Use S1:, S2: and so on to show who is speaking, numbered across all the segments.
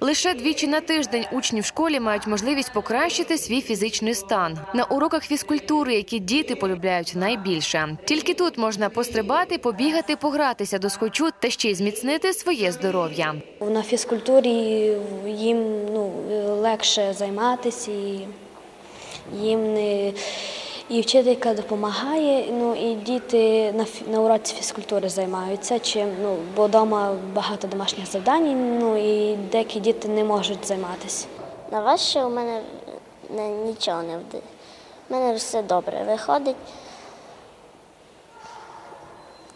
S1: Лише двічі на тиждень учні в школі мають можливість покращити свій фізичний стан на уроках фізкультури, які діти полюбляють найбільше. Тільки тут можна пострибати, побігати, погратися до схочу та ще й зміцнити своє здоров'я.
S2: На фізкультурі їм ну, легше займатися, їм не і вчителька допомагає. Ну і діти на на уроці фізкультури займаються. Чим ну бо вдома багато домашніх завдань. Ну і деякі діти не можуть займатися.
S3: На важче у мене не, нічого не вди. У мене все добре виходить.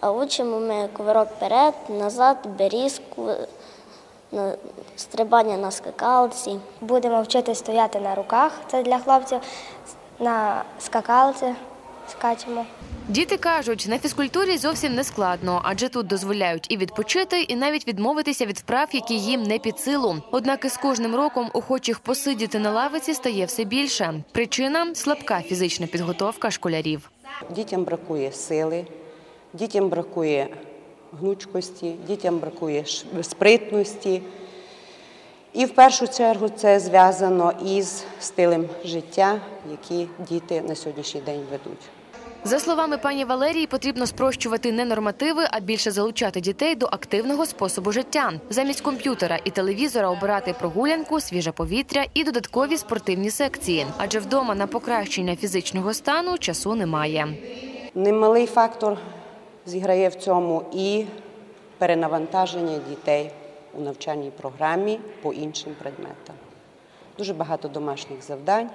S3: А учимо ми кувирок вперед, назад, берізку, на- стрибання на скакалці.
S4: Будемо вчити стояти на руках, це для хлопців, на скакалці скачемо.
S1: Діти кажуть, на фізкультурі зовсім не складно, адже тут дозволяють і відпочити, і навіть відмовитися від вправ, які їм не під силу. Однак із кожним роком охочих посидіти на лавиці стає все більше. Причина слабка фізична підготовка школярів.
S5: Дітям бракує сили, дітям бракує гнучкості, дітям бракує спритності. І в першу чергу це зв'язано із стилем життя, який діти на сьогоднішній день ведуть.
S1: За словами пані Валерії, потрібно спрощувати не нормативи, а більше залучати дітей до активного способу життя. Замість комп'ютера і телевізора обирати прогулянку, свіже повітря і додаткові спортивні секції. Адже вдома на покращення фізичного стану часу немає.
S5: Немалий фактор зіграє в цьому і перенавантаження дітей у навчальній програмі по іншим предметам. Дуже багато домашніх завдань,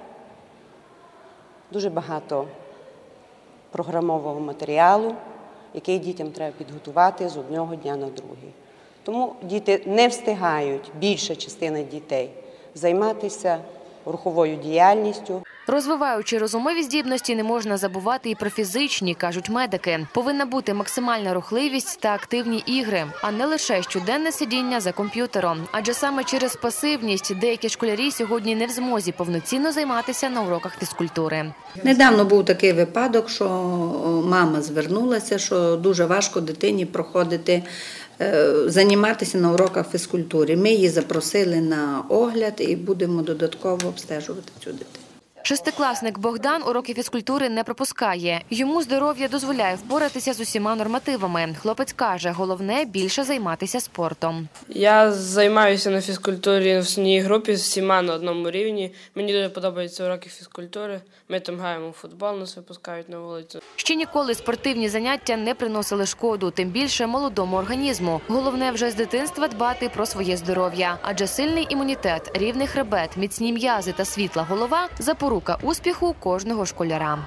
S5: дуже багато програмового матеріалу, який дітям треба підготувати з одного дня на другий. Тому діти не встигають, більша частина дітей, займатися руховою діяльністю,
S1: Розвиваючи розумові здібності, не можна забувати і про фізичні, кажуть медики. Повинна бути максимальна рухливість та активні ігри, а не лише щоденне сидіння за комп'ютером. Адже саме через пасивність деякі школярі сьогодні не в змозі повноцінно займатися на уроках фізкультури.
S6: Недавно був такий випадок, що мама звернулася, що дуже важко дитині проходити, е, займатися на уроках фізкультури. Ми її запросили на огляд і будемо додатково обстежувати цю дитину.
S1: Шестикласник Богдан уроки фізкультури не пропускає. Йому здоров'я дозволяє впоратися з усіма нормативами. Хлопець каже, головне більше займатися спортом.
S7: Я займаюся на фізкультурі в основній групі з всіма на одному рівні. Мені дуже подобаються уроки фізкультури. Ми там граємо в футбол, нас випускають на вулицю.
S1: Ще ніколи спортивні заняття не приносили шкоду, тим більше молодому організму. Головне вже з дитинства дбати про своє здоров'я, адже сильний імунітет, рівний хребет, міцні м'язи та світла голова запорука успіху кожного школяра.